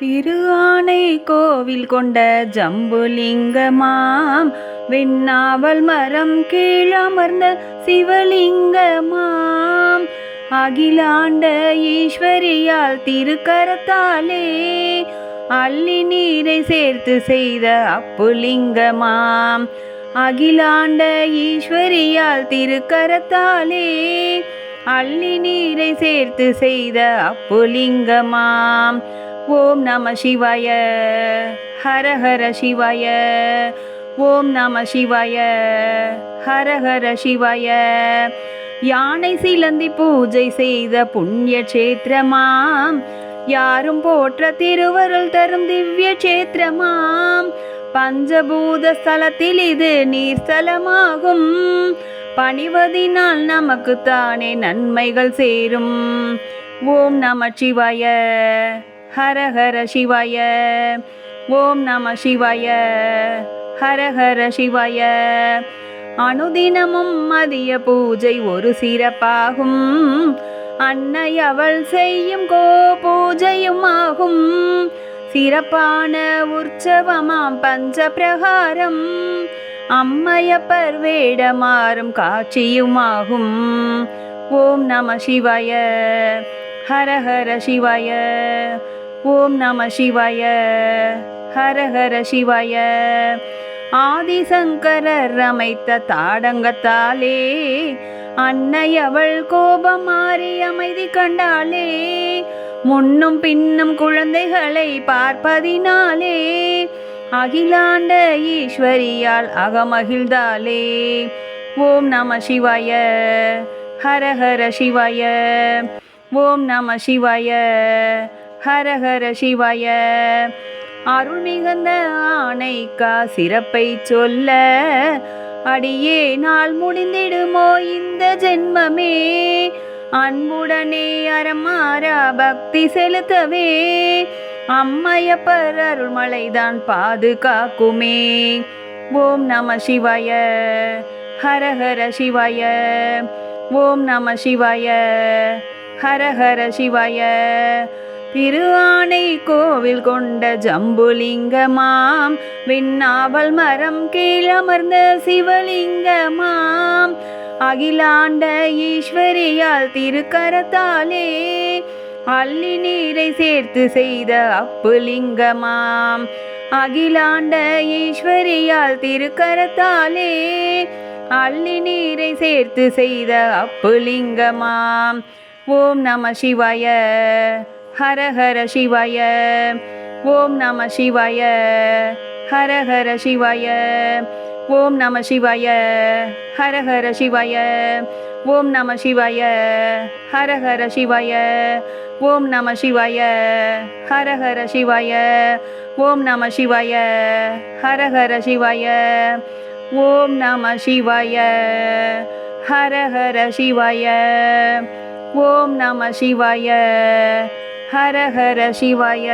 திரு ஆனை கோவில் கொண்ட ஜம்புலிங்கமாம். வெண்ணாவல் மரம் கீழமர்ந்த சிவலிங்கமாம். அகிலாண்ட ஈஸ்வரியால் திருக்கரத்தாலே அள்ளி நீரை சேர்த்து செய்த அப்புலிங்கமாம். அகிலாண்ட ஈஸ்வரியால் திருக்கரத்தாலே அள்ளி நீரை சேர்த்து செய்த அப்புலிங்கமாம். ஓம் நம சிவாய. ஹர ஹர சிவாய. ஓம் நம சிவாய. ஹர ஹர சிவாய. யானை சிலந்தி பூஜை செய்த புண்ணிய கஷேத்திரமாம். யாரும் போற்ற திருவருள் தரும் திவ்ய கஷேத்திரமாம். பஞ்சபூத ஸ்தலத்தில் இது நீர் ஸ்தலமாகும் பணிவதினால் நமக்கு தானே நன்மைகள் சேரும். ஓம் நம சிவாய. ஹர ஹர சிவாய. ஓம் நம சிவாய. ஹர ஹர சிவாய. அனுதினமும் மதிய பூஜை ஒரு சிறப்பாகும். அன்னை அவள் செய்யும் கோ பூஜையும் ஆகும். சிறப்பான உற்சவமாம் பஞ்ச பிரகாரம் அம்மையப்பர் வேடமாறும் காட்சியுமாகும். ஓம் நம சிவாய. ஹர ஹர சிவாய. ஓம் நம சிவாய. ஹர ஹர சிவாய. ஆதிசங்கரர் அமைத்த தாடங்கத்தாலே அன்னை அவள் கோபம் மாறி அமைதி கண்டாலே முன்னும் பின்னும் குழந்தைகளை பார்ப்பதினாலே அகிலாண்ட ஈஸ்வரியால் அகமகிழ்ந்தாலே ஓம் நம சிவாய. ஹர ஹர சிவாய. ஓம் நம சிவாய. ஹர ஹர சிவாய. அருள் மிகுந்த ஆணைக்கா சிறப்பை சொல்ல. அடியே நாள் முடிந்திடுமோ இந்த ஜென்மமே? அன்புடனே அறமாறா பக்தி செலுத்தவே. அம்மையப்பர் அருள்மலைதான் பாதுகாக்குமே. ஓம் நம சிவாய. ஹர ஹர சிவாய. ஓம் நம சிவாய. ஹர ஹர சிவாய. திருவானை கோவில் கொண்ட ஜம்புலிங்கமாம். விண்ணாவல் மரம் கீழமர்ந்த சிவலிங்கமாம். அகிலாண்ட ஈஸ்வரியால் திருக்கரத்தாலே அள்ளி நீரை சேர்த்து செய்த அப்புலிங்கமாம். அகிலாண்ட ஈஸ்வரியால் திருக்கரத்தாலே அள்ளி நீரை சேர்த்து செய்த அப்புலிங்கமாம். ஓம் நம சிவாய. हर हर शिवाय। ओम नमः शिवाय। हर हर शिवाय। ओम नमः शिवाय। हर हर शिवाय। ओम नमः शिवाय। हर हर शिवाय। ओम नमः शिवाय। हर हर शिवाय। ओम नमः शिवाय। हर हर शिवाय। ओम नमः शिवाय। हर हर शिवाय। ओम नमः शिवाय। ஹர ஹர சிவாய.